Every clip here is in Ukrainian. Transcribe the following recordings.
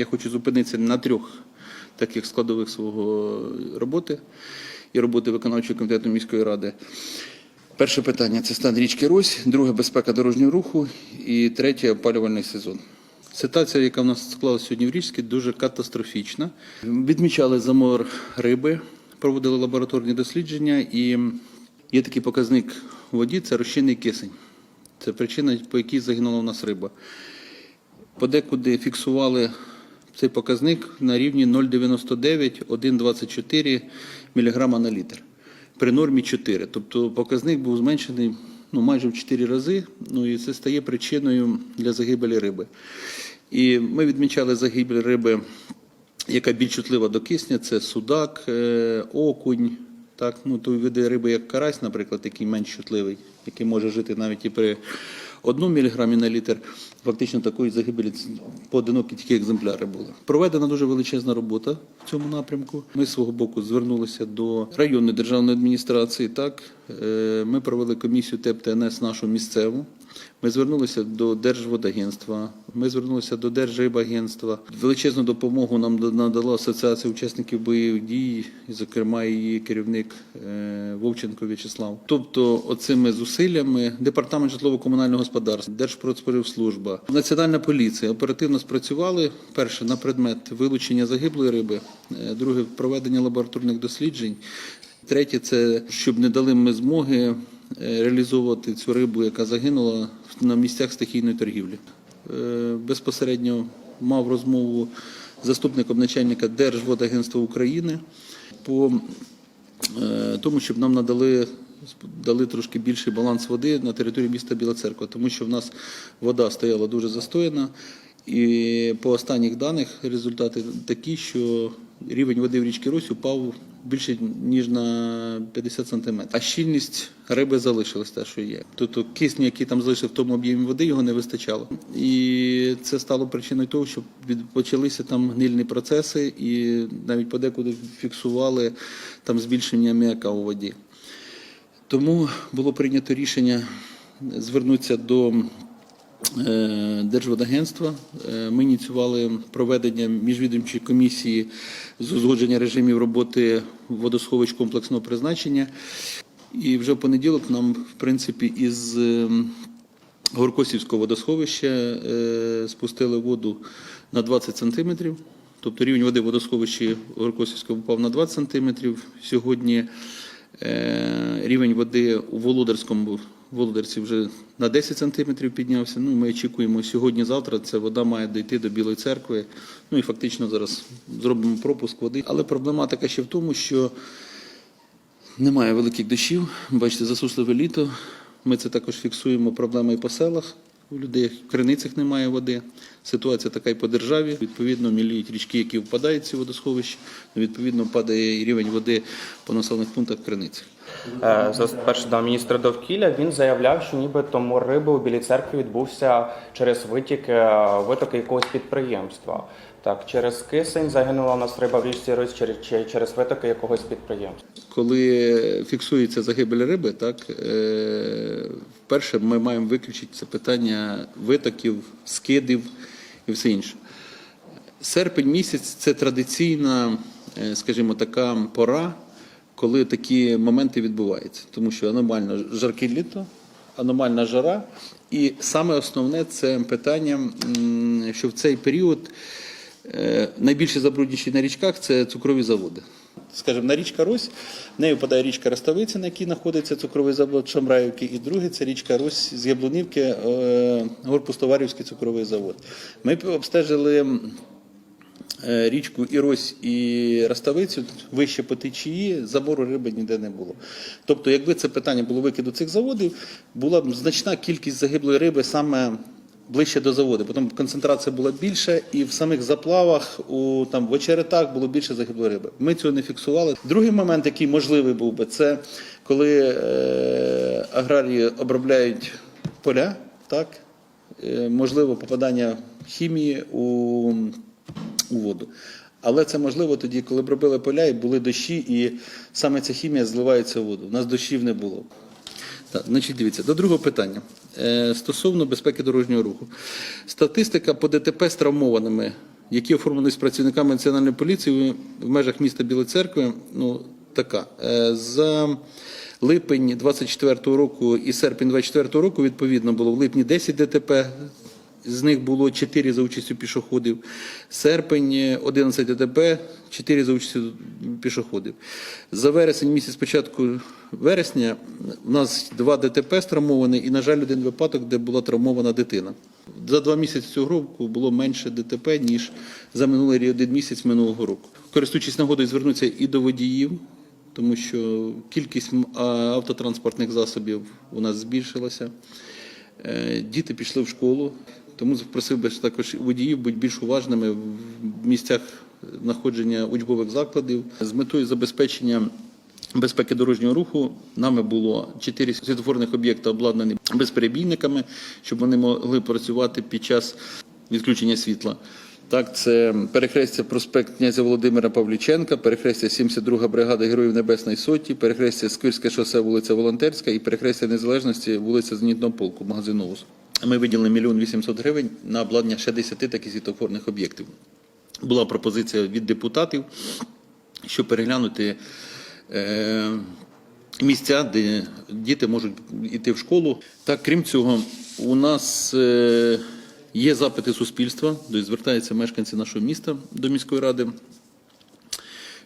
Я хочу зупинитися на трьох таких складових свого роботи і роботи виконавчого комітету міської ради. Перше питання це стан річки Рось, друге безпека дорожнього руху і третє опалювальний сезон. Ситуація, яка в нас склалася сьогодні в Річці, дуже катастрофічна. Відмічали замор риби, проводили лабораторні дослідження, і є такий показник у воді це розчинний кисень. Це причина, по якій загинула у нас риба. Подекуди фіксували цей показник на рівні 0,99-1,24 мг на літр. При нормі 4. Тобто показник був зменшений ну, майже в 4 рази, ну і це стає причиною для загибелі риби. І ми відмічали загибель риби, яка більш чутлива до кисня, це судак, е, окунь, так, ну, той види риби, як карась, наприклад, який менш чутливий, який може жити навіть і при 1 мг на літр. Фактично такої загибелі поодинокі тільки екземпляри були. Проведена дуже величезна робота в цьому напрямку. Ми з свого боку звернулися до районної державної адміністрації. Так, Е, ми провели комісію ТЕП ТНС нашу місцеву. Ми звернулися до Держводагентства, ми звернулися до Держрибагентства. Величезну допомогу нам надала Асоціація учасників бойових дій, зокрема, її керівник е, Вовченко В'ячеслав. Тобто, оцими зусиллями департамент житлово-комунального господарства, Держпродспоживслужба, Національна поліція оперативно спрацювали перше на предмет вилучення загиблої риби, е, друге проведення лабораторних досліджень. Третє, це щоб не дали ми змоги реалізовувати цю рибу, яка загинула на місцях стихійної торгівлі. Е, Безпосередньо мав розмову з заступником начальника Держводагентства України по е, тому, щоб нам надали дали трошки більший баланс води на території міста Біла Церква, тому що в нас вода стояла дуже застояна. І по останніх даних результати такі, що рівень води в річці Рось упав більше ніж на 50 сантиметрів. А щільність риби залишилась те, що є. Тобто кисню, який там залишив в тому об'ємі води, його не вистачало. І це стало причиною того, що почалися там гнильні процеси, і навіть подекуди фіксували там збільшення м'яка у воді. Тому було прийнято рішення звернутися до Держводагентства. Е, Ми ініціювали проведення міжвідомчої комісії з узгодження режимів роботи водосховищ комплексного призначення. І вже в понеділок нам, в принципі, із е, Горкосівського водосховища е, спустили воду на 20 сантиметрів. Тобто рівень води в водосховищі Горкосівського впав на 20 сантиметрів. Сьогодні е, рівень води у Володарському Володарці вже на 10 сантиметрів піднявся. Ну, ми очікуємо сьогодні-завтра. Ця вода має дійти до Білої церкви. Ну і фактично зараз зробимо пропуск води. Але проблематика ще в тому, що немає великих дощів. Бачите, засушливе літо. Ми це також фіксуємо проблеми і по селах. У людей в криницях немає води. Ситуація така і по державі. Відповідно, міліють річки, які впадають в ці водосховища. Відповідно, падає і рівень води по населених пунктах криницях. Е, за- Перше до міністра довкілля він заявляв, що нібито риби у Білій церкві відбувся через витік е, витоки якогось підприємства. Так, через кисень загинула у нас риба в річці Рось через, через витоки якогось підприємства. Коли фіксується загибель риби, так е, вперше ми маємо виключити це питання витоків, скидів і все інше. Серпень місяць це традиційна, е, скажімо, така пора, коли такі моменти відбуваються, тому що аномально жарке літо, аномальна жара, і саме основне це питання, що в цей період е, найбільше забруднюючі на річках це цукрові заводи. Скажімо, на річка Рось, в неї впадає річка Роставиця, на якій знаходиться цукровий завод Шамраївки, і друге це річка Рось з Яблунівки, е, Горпустоварівський цукровий завод. Ми обстежили е, річку Ірось і Роставицю вище по течії, забору риби ніде не було. Тобто, якби це питання було викиду цих заводів, була б значна кількість загиблої риби саме ближче до заводу. Потім концентрація була більша, і в самих заплавах, у там в очеретах було більше загиблої риби. Ми цього не фіксували. Другий момент, який можливий був би, це коли е, аграрії обробляють поля, так е, можливо попадання хімії у, у воду. Але це можливо тоді, коли б робили поля і були дощі, і саме ця хімія зливається в воду. У нас дощів не було. Так, значить, дивіться, до другого питання. Е, стосовно безпеки дорожнього руху. Статистика по ДТП з травмованими які оформлені з працівниками національної поліції в межах міста Білої Церкви, ну така. Е, За липень 24 року і серпень 24 року відповідно було в липні 10 ДТП. З них було 4 за участю пішоходів. Серпень е, 11 ДТП, 4 за участю пішоходів. За вересень місяць початку вересня у нас два ДТП стравмовані і, на жаль, один випадок, де була травмована дитина. За два місяці цього року було менше ДТП, ніж за минулий один місяць минулого року. Користуючись нагодою, звернутися і до водіїв, тому що кількість автотранспортних засобів у нас збільшилася. Е, Діти пішли в школу, тому просив би також водіїв бути більш уважними в місцях знаходження учбових закладів з метою забезпечення безпеки дорожнього руху. Нами було чотири світлофорних об'єкти обладнані безперебійниками, щоб вони могли працювати під час відключення світла. Так, це перехрестя проспект князя Володимира Павліченка, перехрестя 72 бригада Героїв Небесної Сотні, перехрестя Сквирське шосе, вулиця Волонтерська і перехрестя Незалежності, вулиця Зенітного полку, магазин «Новус». Ми виділили мільйон 800 гривень на обладнання ще 10 таких світлофорних об'єктів. Була пропозиція від депутатів, щоб переглянути е, місця, де діти можуть йти в школу. Так, крім цього, у нас е, є запити суспільства, тобто звертаються мешканці нашого міста до міської ради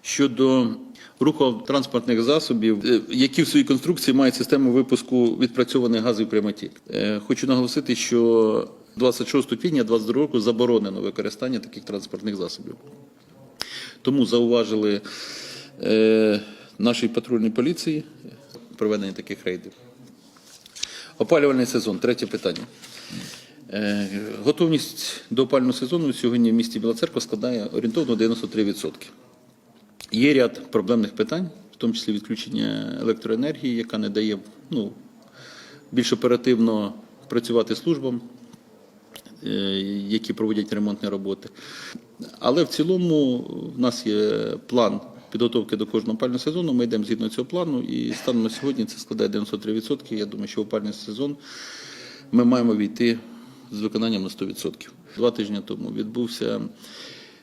щодо руху транспортних засобів, е, які в своїй конструкції мають систему випуску відпрацьованих газів прямотік. Е, Хочу наголосити, що 26 квітня 2022 року заборонено використання таких транспортних засобів. Тому зауважили е, нашій патрульній поліції проведення таких рейдів. Опалювальний сезон, третє питання. Е, Готовність до опалювального сезону сьогодні в місті Біла Церква складає орієнтовно 93%. Є ряд проблемних питань, в тому числі відключення електроенергії, яка не дає ну, більш оперативно працювати службам, е, які проводять ремонтні роботи. Але в цілому в нас є план підготовки до кожного опального сезону. Ми йдемо згідно цього плану, і станом на сьогодні це складає 93%. Я думаю, що опальний сезон ми маємо війти з виконанням на 100%. Два тижні тому відбувся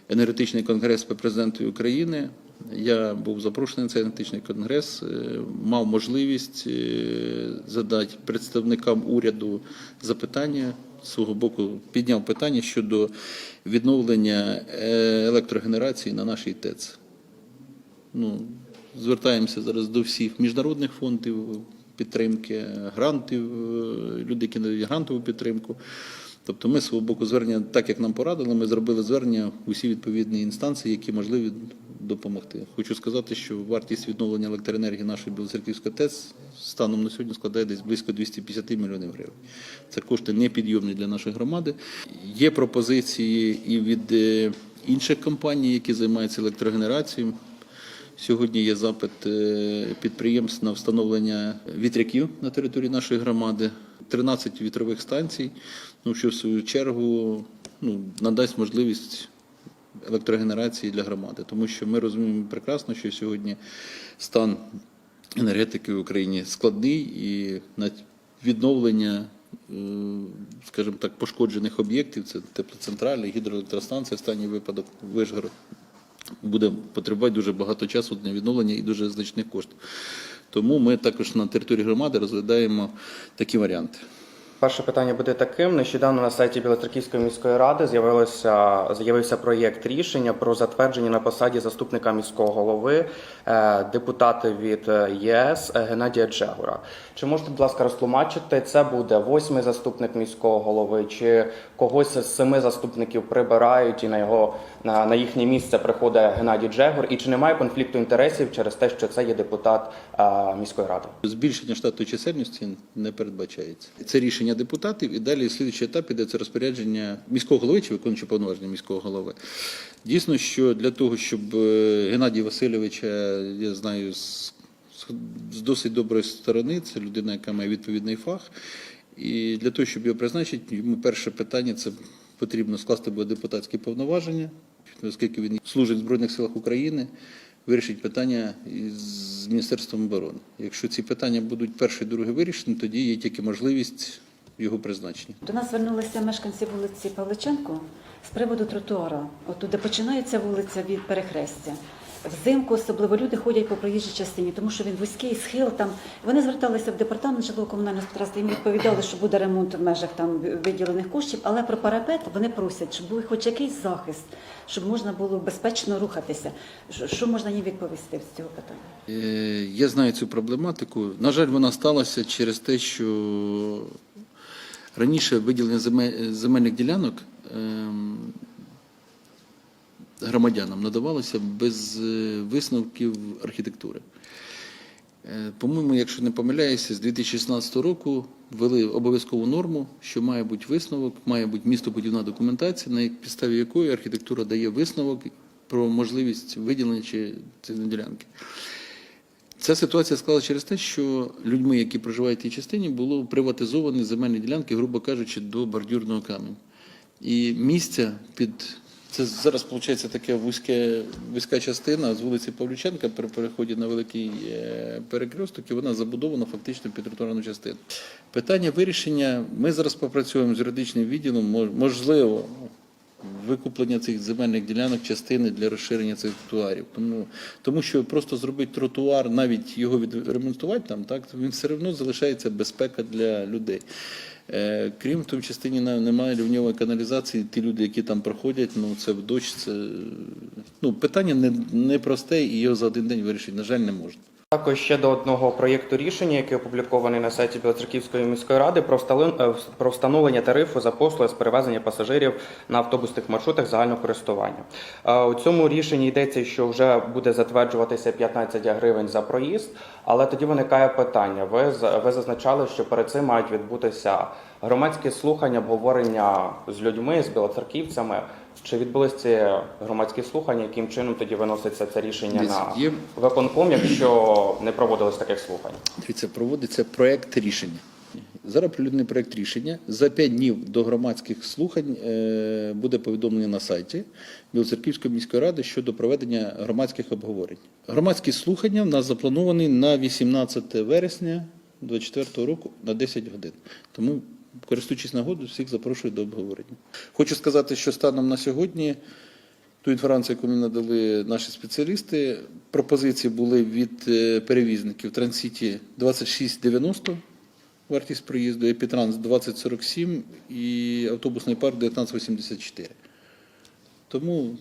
енергетичний конгрес по президенту України. Я був запрошений на цей енергетичний конгрес, е, мав можливість е, задати представникам уряду запитання свого боку, підняв питання щодо відновлення е, електрогенерації на нашій ТЕЦ. Ну, звертаємося зараз до всіх міжнародних фондів підтримки, грантів, люди, які надають грантову підтримку. Тобто ми з свого боку звернення, так як нам порадили, ми зробили звернення усі відповідні інстанції, які можливі допомогти. Хочу сказати, що вартість відновлення електроенергії нашої Білоцерківської ТЕЦ станом на сьогодні складає десь близько 250 мільйонів гривень. Це кошти непідйомні для нашої громади. Є пропозиції і від е, інших компаній, які займаються електрогенерацією. Сьогодні є запит е, підприємств на встановлення вітряків на території нашої громади, 13 вітрових станцій, ну, що в свою чергу ну, надасть можливість електрогенерації для громади. Тому що ми розуміємо прекрасно, що сьогодні стан енергетики в Україні складний і на відновлення, е, скажімо так, пошкоджених об'єктів, це теплоцентралі, гідроелектростанція, останній випадок Вишгород, буде потребувати дуже багато часу для відновлення і дуже значних коштів. Тому ми також на території громади розглядаємо такі варіанти. Перше питання буде таким: нещодавно на сайті Білоцерківської міської ради з'явилося з'явився проєкт рішення про затвердження на посаді заступника міського голови е, депутата від е, ЄС е, Геннадія Джегура. Чи можете, будь ласка, розтлумачити, це буде восьмий заступник міського голови, чи когось з семи заступників прибирають і на його на, на їхнє місце приходить Геннадій Джегур? І чи немає конфлікту інтересів через те, що це є депутат міської ради? Збільшення штатної чисельності не передбачається. Це рішення депутатів, і далі слідчий етап іде це розпорядження міського голови чи виконуючого повноваження міського голови. Дійсно, що для того, щоб е, Геннадій Васильовича, я знаю, з, з досить доброї сторони, це людина, яка має відповідний фах. І для того, щоб його призначити, йому перше питання це потрібно скласти буде депутатські повноваження, оскільки він служить в Збройних силах України, вирішить питання з Міністерством оборони. Якщо ці питання будуть перше і друге вирішені, тоді є тільки можливість його призначення. До нас звернулися мешканці вулиці Павличенко з приводу тротуара, от де починається вулиця від перехрестя. Взимку особливо люди ходять по проїжджій частині, тому що він вузький, схил там. Вони зверталися в департамент житлово-комунального господарства, їм відповідали, що буде ремонт в межах там виділених коштів, але про парапет вони просять, щоб був хоч якийсь захист, щоб можна було безпечно рухатися. Що- можна їм відповісти з цього питання? Е, Я знаю цю проблематику. На жаль, вона сталася через те, що раніше виділення земельних ділянок ем, громадянам надавалося без е, висновків архітектури. Е, По-моєму, якщо не помиляюся, з 2016 року ввели обов'язкову норму, що має бути висновок, має бути містобудівна документація, на підставі якої архітектура дає висновок про можливість виділення чи цієї ділянки. Ця ситуація склалася через те, що людьми, які проживають в тій частині, було приватизовані земельні ділянки, грубо кажучи, до бордюрного каменю. І місця під це зараз виходить таке вузьке, вузька частина з вулиці Павлюченка при переході на великий е, перекресток, і вона забудована фактично під тротуарну частину. Питання вирішення. Ми зараз попрацюємо з юридичним відділом. Можливо, викуплення цих земельних ділянок частини для розширення цих тротуарів. Тому, тому що просто зробити тротуар, навіть його відремонтувати там, так, він все одно залишається безпека для людей. Е, крім в частині немає рівньової каналізації. Ті люди, які там проходять, ну це в дощ, це ну, питання не, не просте і його за один день вирішити, на жаль, не можна. Також ще до одного проєкту рішення, який опублікований на сайті Білоцерківської міської ради, е, про встановлення тарифу за послуги з перевезення пасажирів на автобусних маршрутах загального користування. Е, У цьому рішенні йдеться, що вже буде затверджуватися 15 гривень за проїзд, але тоді виникає питання. Ви ви зазначали, що перед цим мають відбутися громадські слухання, обговорення з людьми, з білоцерківцями. Чи відбулись ці громадські слухання? Яким чином тоді виноситься це рішення Дивіться, на є- виконком, якщо не проводилось таких слухань? Дивіться, проводиться проект рішення. Зараз прилюдний проект рішення. За 5 днів до громадських слухань е, буде повідомлення на сайті Білоцерківської міської ради щодо проведення громадських обговорень. Громадські слухання в нас заплановані на 18 вересня 2024 року на 10 годин. Тому, користуючись нагодою, всіх запрошую до обговорення. Хочу сказати, що станом на сьогодні ту інформацію, яку мені надали наші спеціалісти, пропозиції були від е, перевізників Трансіті 2690, вартість проїзду, Епітранс 2047 і автобусний парк 1984. Тому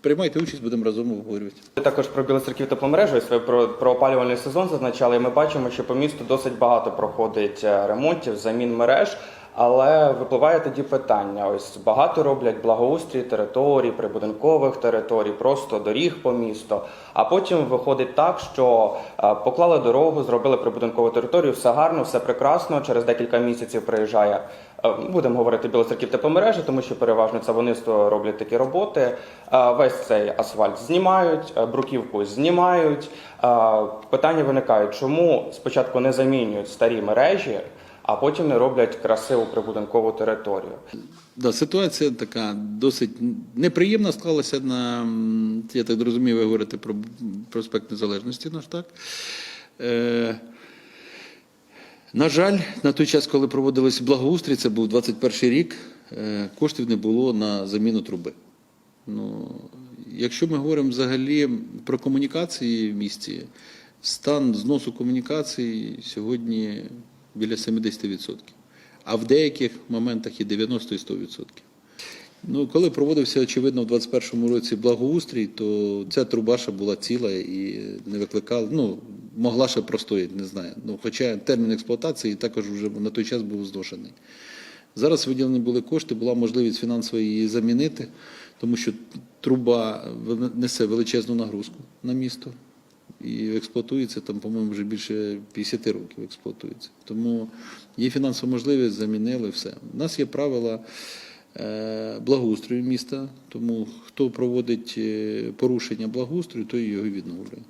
приймайте участь, будемо разом обговорювати. Також про Білоцерків тепломережу, і своє про, про опалювальний сезон зазначали. Ми бачимо, що по місту досить багато проходить е, ремонтів, замін мереж. Але випливає тоді питання: ось багато роблять благоустрій територій, прибудинкових територій, просто доріг по місту. А потім виходить так, що е, поклали дорогу, зробили прибудинкову територію, все гарно, все прекрасно. Через декілька місяців приїжджає. е, Будемо говорити Білоцерків тепломережі, тому що переважно це вони роблять такі роботи. Е, Весь цей асфальт знімають, бруківку знімають. Питання виникають, чому спочатку не замінюють старі мережі, а потім не роблять красиву прибудинкову територію. Да, ситуація така досить неприємна склалася на, я так розумію, ви говорите про проспект Незалежності наш, так? Е, на жаль, на той час, коли проводились благоустрій, це був 21 рік, е, коштів не було на заміну труби. Ну, якщо ми говоримо взагалі про комунікації в місті, стан зносу комунікацій сьогодні біля 70%. А в деяких моментах і 90 і 100%. Ну, коли проводився, очевидно, в 2021 році благоустрій, то ця трубаша була ціла і не викликала, ну, могла ще простояти, не знаю. Ну, хоча термін експлуатації також вже на той час був зношений. Зараз виділені були кошти, була можливість фінансово її замінити, тому що труба несе величезну нагрузку на місто і експлуатується там, по-моєму, вже більше 50 років експлуатується. Тому є фінансова можливість, замінили все. У нас є правила е, благоустрою міста, тому хто проводить е, порушення благоустрою, той його відновлює.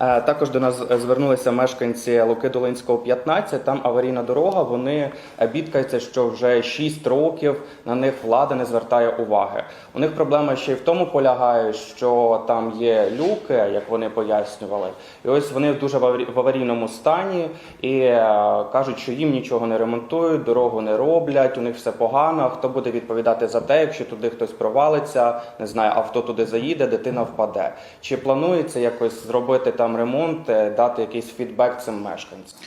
Е, Також до нас е, звернулися мешканці Луки Долинського 15. Там аварійна дорога. Вони е, бідкаються, що вже 6 років на них влада не звертає уваги. У них проблема ще й в тому полягає, що там є люки, як вони пояснювали, і ось вони дуже в аварі- аварійному стані і кажуть, що їм нічого не ремонтують, дорогу не роблять, у них все погано. Хто буде відповідати за те, якщо туди хтось провалиться, не знаю, авто туди заїде, дитина впаде. Чи планується якось зробити там ремонт, е, дати якийсь фідбек цим мешканцям?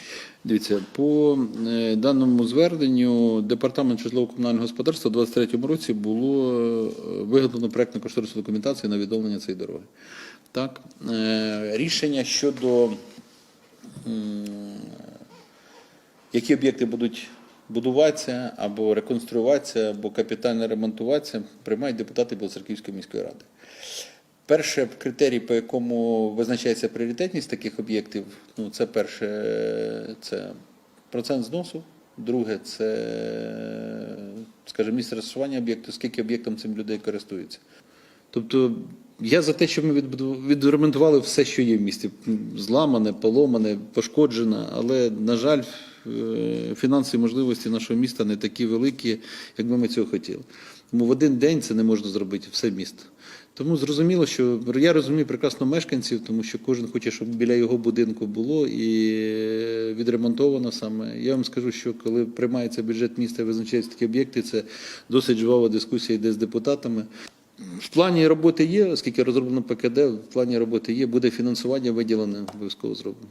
Дивіться, по е, даному зверненню департамент житлово-комунального господарства у 2023 році було е, виготовлено проектно кошторисну документацію на відновлення цієї дороги. Так, рішення щодо які об'єкти будуть будуватися або реконструюватися, або капітально ремонтуватися, приймають депутати Білоцерківської міської ради. Перше критерій, по якому визначається пріоритетність таких об'єктів, ну це перше, це процент зносу. Друге, це, скажімо, місце розташування об'єкту, скільки об'єктом цим людей користуються. Тобто я за те, щоб ми відремонтували все, що є в місті. Зламане, поломане, пошкоджене, але, на жаль, е, фінансові можливості нашого міста не такі великі, як би ми цього хотіли. Тому в один день це не можна зробити все місто. Тому зрозуміло, що я розумію прекрасно мешканців, тому що кожен хоче, щоб біля його будинку було і відремонтовано саме. Я вам скажу, що коли приймається бюджет міста і визначаються такі об'єкти, це досить жвава дискусія йде з депутатами. В плані роботи є, оскільки розроблено ПКД, в плані роботи є, буде фінансування виділене, обов'язково зроблено.